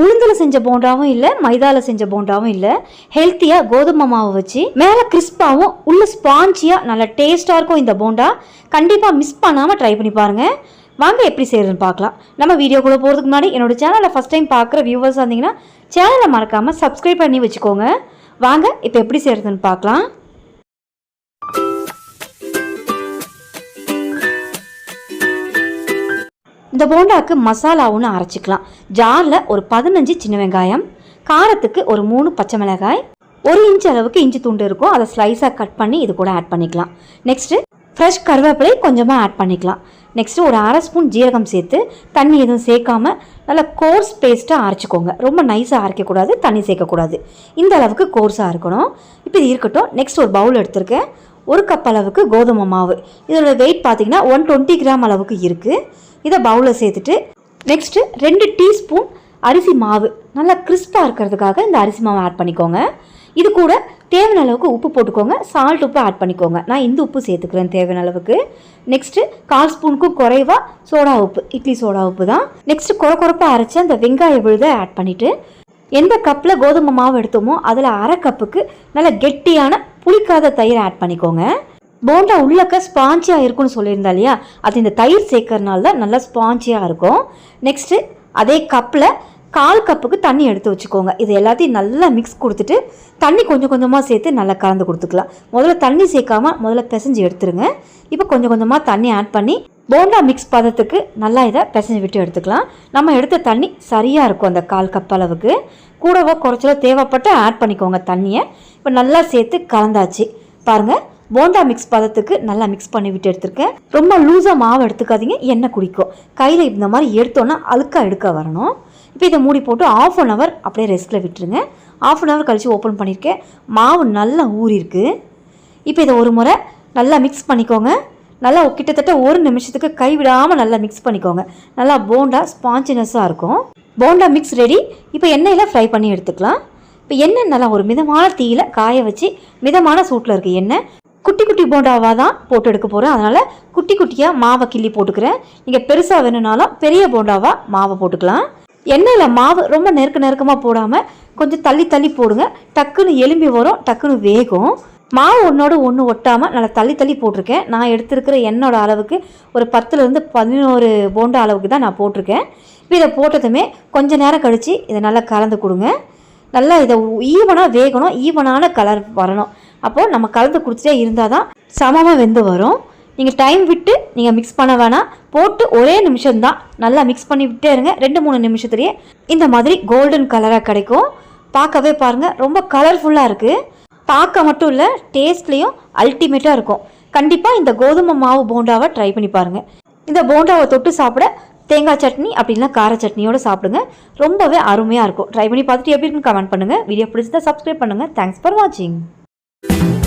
உளுந்தில் செஞ்ச போண்டாவும் இல்லை மைதாவில் செஞ்ச போண்டாவும் இல்லை. ஹெல்த்தியாக கோதுமை மாவு வச்சு மேலே கிறிஸ்பாகவும் உள்ள ஸ்பாஞ்சியாக நல்லா டேஸ்ட்டாக இருக்கும் இந்த போண்டா. கண்டிப்பாக மிஸ் பண்ணாமல் ட்ரை பண்ணி பாருங்கள் வாங்க எப்படி செய்யறதுன்னு பார்க்கலாம். நம்ம வீடியோக்குள்ளே போகிறதுக்கு முன்னாடி என்னோடய சேனலை ஃபஸ்ட் டைம் பார்க்குற வியூவர்ஸ் வந்தீங்கன்னா சேனலை மறக்காமல் சப்ஸ்கிரைப் பண்ணி வச்சுக்கோங்க. வாங்க இப்போ எப்படி செய்யறதுன்னு பார்க்கலாம். இந்த போண்டாக்கு மசாலா ஒன்று அரைச்சிக்கலாம். ஜாரில் ஒரு பதினஞ்சு சின்ன வெங்காயம் காரத்துக்கு ஒரு மூணு பச்சை மிளகாய் ஒரு இன்ச் அளவுக்கு இஞ்சி துண்டு இருக்கும். அதை ஸ்லைஸாக கட் பண்ணி இது கூட ஆட் பண்ணிக்கலாம். நெக்ஸ்ட்டு ஃப்ரெஷ் கருவேப்பிலை கொஞ்சமாக ஆட் பண்ணிக்கலாம். நெக்ஸ்ட்டு ஒரு அரை ஸ்பூன் ஜீரகம் சேர்த்து தண்ணி எதுவும் சேர்க்காம நல்லா கோர்ஸ் பேஸ்ட்டாக அரைச்சிக்கோங்க. ரொம்ப நைஸாக அரைக்கக்கூடாது தண்ணி சேர்க்கக்கூடாது. இந்த அளவுக்கு கோர்ஸாக இருக்கணும். இப்போ இது இருக்கட்டும். நெக்ஸ்ட் ஒரு பவுல் எடுத்திருக்கேன். ஒரு கப் அளவுக்கு கோதுமை மாவு. இதோட வெயிட் பார்த்தீங்கன்னா ஒன் டுவெண்ட்டி கிராம் அளவுக்கு இருக்குது இதை பவுலில் சேர்த்துட்டு நெக்ஸ்ட்டு ரெண்டு டீஸ்பூன் அரிசி மாவு. நல்லா கிறிஸ்பாக இருக்கிறதுக்காக இந்த அரிசி மாவை ஆட் பண்ணிக்கோங்க. இது கூட தேவையான அளவுக்கு உப்பு போட்டுக்கோங்க. சால்ட் உப்பு ஆட் பண்ணிக்கோங்க. நான் இந்த உப்பு சேர்த்துக்கிறேன் தேவையான அளவுக்கு. நெக்ஸ்ட்டு கால் ஸ்பூனுக்கும் குறைவாக சோடா உப்பு இட்லி சோடா உப்பு தான். நெக்ஸ்ட்டு குறை குறைப்பாக அரைச்சி அந்த வெங்காய விழுதை ஆட் பண்ணிவிட்டு எந்த கப்பில் கோதுமை மாவு எடுத்தோமோ அதில் அரை கப்புக்கு நல்ல கெட்டியான புளிக்காத தயிர் ஆட் பண்ணிக்கோங்க. போண்டா உள்ளக்க ஸ்பாஞ்சியாக இருக்கும்னு சொல்லியிருந்தா இல்லையா? அது இந்த தயிர் சேர்க்கறனால தான் நல்லா ஸ்பாஞ்சியாக இருக்கும். நெக்ஸ்ட்டு அதே கப்பில் கால் கப்புக்கு தண்ணி எடுத்து வச்சுக்கோங்க. இது எல்லாத்தையும் நல்லா மிக்ஸ் கொடுத்துட்டு தண்ணி கொஞ்சம் கொஞ்சமாக சேர்த்து நல்லா கலந்து கொடுத்துக்கலாம். முதல்ல தண்ணி சேர்க்காம முதல்ல பிசைஞ்சு எடுத்துருங்க. இப்போ கொஞ்சம் கொஞ்சமாக தண்ணி ஆட் பண்ணி போண்டா மிக்ஸ் பதத்துக்கு நல்லா இதை பிசைஞ்சு விட்டு எடுத்துக்கலாம். நம்ம எடுத்த தண்ணி சரியாக இருக்கும் அந்த கால் கப் அளவுக்கு. கூடவோ குறைச்சலோ தேவைப்பட்டு ஆட் பண்ணிக்கோங்க தண்ணியை. இப்போ நல்லா சேர்த்து கலந்தாச்சு. பாருங்கள் போண்டா மிக்ஸ் பதத்துக்கு நல்லா மிக்ஸ் பண்ணி விட்டு எடுத்திருக்கேன். ரொம்ப லூஸாக மாவு எடுத்துக்காதீங்க எண்ணெய் குடிக்கும். கையில் இந்த மாதிரி எடுத்தோன்னா அழுக்கா எடுக்க வரணும். இப்போ இதை மூடி போட்டு ஆஃப் அன் ஹவர் அப்படியே ரெஸ்ட்டில் விட்டுருங்க. ஆஃப் அன் ஹவர் கழித்து ஓப்பன் பண்ணியிருக்கேன் மாவு நல்லா ஊறிருக்கு இப்போ இதை ஒரு முறை நல்லா மிக்ஸ் பண்ணிக்கோங்க. நல்லா கிட்டத்தட்ட ஒரு நிமிஷத்துக்கு கைவிடாமல் நல்லா மிக்ஸ் பண்ணிக்கோங்க. நல்லா போண்டா ஸ்பாஞ்சினஸாக இருக்கும். போண்டா மிக்ஸ் ரெடி இப்போ எண்ணெயில் ஃப்ரை பண்ணி எடுத்துக்கலாம். இப்போ எண்ணெய் நல்லா ஒரு மிதமான தீயில் காய வச்சு மிதமான சூட்டில் இருக்குது எண்ணெய் குட்டி குட்டி போண்டாவாக தான் போட்டு எடுக்க போகிறேன் அதனால் குட்டி குட்டியாக மாவை கிள்ளி போட்டுக்கிறேன். நீங்கள் பெருசாக வேணும்னாலும் பெரிய போண்டாவாக மாவை போட்டுக்கலாம். எண்ணெயில் மாவு ரொம்ப நெருக்க நெருக்கமாக போடாமல் கொஞ்சம் தள்ளி தள்ளி போடுங்க. டக்குன்னு எலும்பி வரும் டக்குன்னு வேகும். மாவு ஒன்றோடு ஒன்று ஒட்டாமல் நல்லா தள்ளி தள்ளி போட்டிருக்கேன். நான் எடுத்திருக்கிற எண்ணோட அளவுக்கு ஒரு பத்துலேருந்து பதினோரு போண்டா அளவுக்கு தான் நான் போட்டிருக்கேன். இதை போட்டதுமே கொஞ்சம் நேரம் கழித்து இதை நல்லா கலந்து கொடுங்க. நல்லா இதை ஈவனாக வேகணும் ஈவனான கலர் வரணும். அப்போது நம்ம கலந்து கொடுத்துட்டே இருந்தால் தான் சமமாக வெந்து வரும். நீங்கள் டைம் விட்டு நீங்கள் மிக்ஸ் பண்ண வேணாம். போட்டு ஒரே நிமிஷம்தான் நல்லா மிக்ஸ் பண்ணி விட்டே இருங்க. ரெண்டு மூணு நிமிஷத்துலேயே இந்த மாதிரி கோல்டன் கலராக கிடைக்கும். பார்க்கவே பாருங்கள் ரொம்ப கலர்ஃபுல்லாக இருக்குது பார்க்க மட்டும் இல்லை டேஸ்ட்லேயும் அல்டிமேட்டாக இருக்கும். கண்டிப்பாக இந்த கோதுமை மாவு போண்டாவை ட்ரை பண்ணி பாருங்கள் இந்த போண்டாவை தொட்டு சாப்பிட தேங்காய் சட்னி அப்படின்னா கார சட்னியோடு சாப்பிடுங்க. ரொம்பவே அருமையாக இருக்கும். ட்ரை பண்ணி பார்த்துட்டு எப்படி இருக்குன்னு கமெண்ட் பண்ணுங்கள் வீடியோ பிடிச்சதா சப்ஸ்கிரைப் பண்ணுங்கள் தேங்க்ஸ் ஃபார் வாட்சிங் you.